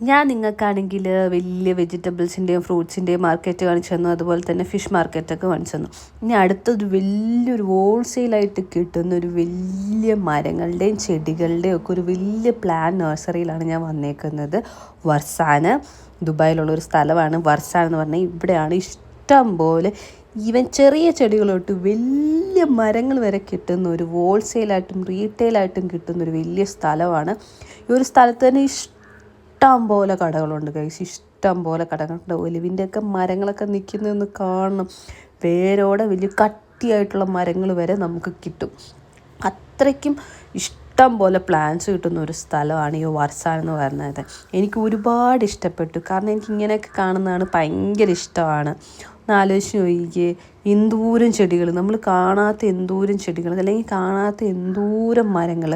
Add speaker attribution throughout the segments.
Speaker 1: ഞാൻ നിങ്ങൾക്കാണെങ്കിൽ വലിയ വെജിറ്റബിൾസിന്റെയും ഫ്രൂട്ട്സിന്റെയും മാർക്കറ്റ് കാണിച്ചു തന്നു അതുപോലെ തന്നെ ഫിഷ് മാർക്കറ്റൊക്കെ കാണിച്ചു തന്നു ഇനി അടുത്തൊരു വലിയൊരു ഹോൾസെയിലായിട്ട് കിട്ടുന്ന ഒരു വലിയ മരങ്ങളുടെയും ചെടികളുടെയും ഒക്കെ ഒരു വലിയ പ്ലാൻ നഴ്സറിയിലാണ് ഞാൻ വന്നേക്കുന്നത്. വർസാന് ദുബായിലുള്ള ഒരു സ്ഥലമാണ്. വർസാൻ എന്ന് പറഞ്ഞാൽ ഇവിടെയാണ് ഇഷ്ടം പോലെ ഈവൻ ചെറിയ ചെടികളോട്ട് വലിയ മരങ്ങൾ വരെ കിട്ടുന്ന ഒരു ഹോൾസെയിലായിട്ടും റീറ്റെയിലായിട്ടും കിട്ടുന്ന ഒരു വലിയ സ്ഥലമാണ്. ഈ ഒരു സ്ഥലത്ത് തന്നെ ഇഷ്ടം പോലെ കടകളുണ്ട് കൈസ് ഇഷ്ടം പോലെ കടകളുണ്ട് ഒലിവിന്റെ ഒക്കെ മരങ്ങളൊക്കെ നിൽക്കുന്നതെന്ന് കാണണം. വേരോടെ വലിയ കട്ടിയായിട്ടുള്ള മരങ്ങൾ വരെ നമുക്ക് കിട്ടും. അത്രയ്ക്കും ഇഷ്ടം പോലെ പ്ലാന്റ്സ് കിട്ടുന്ന ഒരു സ്ഥലമാണ് ഈ വർസാൻ എന്ന് പറയുന്നത്. എനിക്ക് ഒരുപാട് ഇഷ്ടപ്പെട്ടു. കാരണം എനിക്ക് ഇങ്ങനെയൊക്കെ കാണുന്നതാണ് ഭയങ്കര ഇഷ്ടമാണ്. ഒന്ന് ആലോചിച്ച് നോക്കിക്കേ. എന്തോരം ചെടികൾ. നമ്മൾ കാണാത്ത എന്തോരം ചെടികൾ അല്ലെങ്കിൽ കാണാത്ത എന്തോരം മരങ്ങൾ.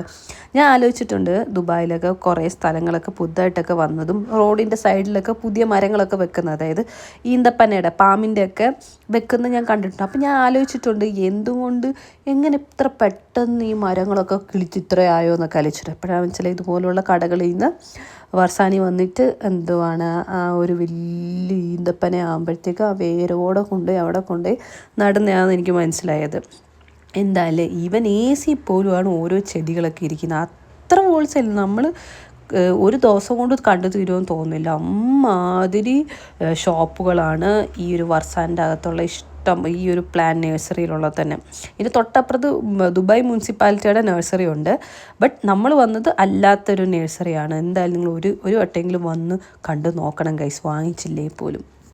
Speaker 1: ഞാൻ ആലോചിച്ചിട്ടുണ്ട് ദുബായിലൊക്കെ കുറേ സ്ഥലങ്ങളൊക്കെ പുതുതായിട്ടൊക്കെ വന്നതും റോഡിന്റെ സൈഡിലൊക്കെ പുതിയ മരങ്ങളൊക്കെ വെക്കുന്നത് അതായത് ഈന്തപ്പനയുടെ പാമ്പിന്റെ ഒക്കെ വെക്കുന്ന ഞാൻ കണ്ടിട്ടുണ്ട്. അപ്പം ഞാൻ ആലോചിച്ചിട്ടുണ്ട് എന്തുകൊണ്ട് എങ്ങനെ ഇത്ര പെട്ടെന്ന് ഈ മരങ്ങളൊക്കെ കിളിച്ച് ഇത്രയായോ എന്നൊക്കെ അലച്ചിട്ട് എപ്പോഴാണെന്ന് വെച്ചാൽ ഇതുപോലുള്ള കടകളിൽ നിന്ന് വർസാനി വന്നിട്ട് എന്തുവാണ് ആ ഒരു വലിയ ഈന്തപ്പന ആകുമ്പോഴത്തേക്ക് ആ വേരോടെ കൊണ്ടുപോയി അവിടെ കൊണ്ടുപോയി നടുന്നതാണെന്ന് എനിക്ക് മനസ്സിലായത്. എന്തായാലും ഈവൻ എ സി പോലുമാണ് ഓരോ ചെടികളൊക്കെ ഇരിക്കുന്നത്. അത്ര ഹോൾസെയിൽ നമ്മൾ ഒരു ദിവസം കൊണ്ട് കണ്ടു തീരുമെന്ന് തോന്നുന്നില്ല. അമ്മാതിരി ഷോപ്പുകളാണ് ഈ ഒരു വർസാന്റെ അകത്തുള്ള ഇഷ്ടം. ഈ ഒരു പ്ലാൻ നഴ്സറിയിലുള്ളത് തന്നെ. ഇതിന് തൊട്ടപ്പുറത്ത് ദുബായ് മുനിസിപ്പാലിറ്റിയുടെ നഴ്സറി ഉണ്ട്. ബട്ട് നമ്മൾ വന്നത് അല്ലാത്തൊരു നഴ്സറിയാണ്. എന്തായാലും നിങ്ങൾ ഒരു ഒരു വട്ടമെങ്കിലും വന്ന് കണ്ടു നോക്കണം ഗൈസ്. വാങ്ങിച്ചില്ലേ പോലും.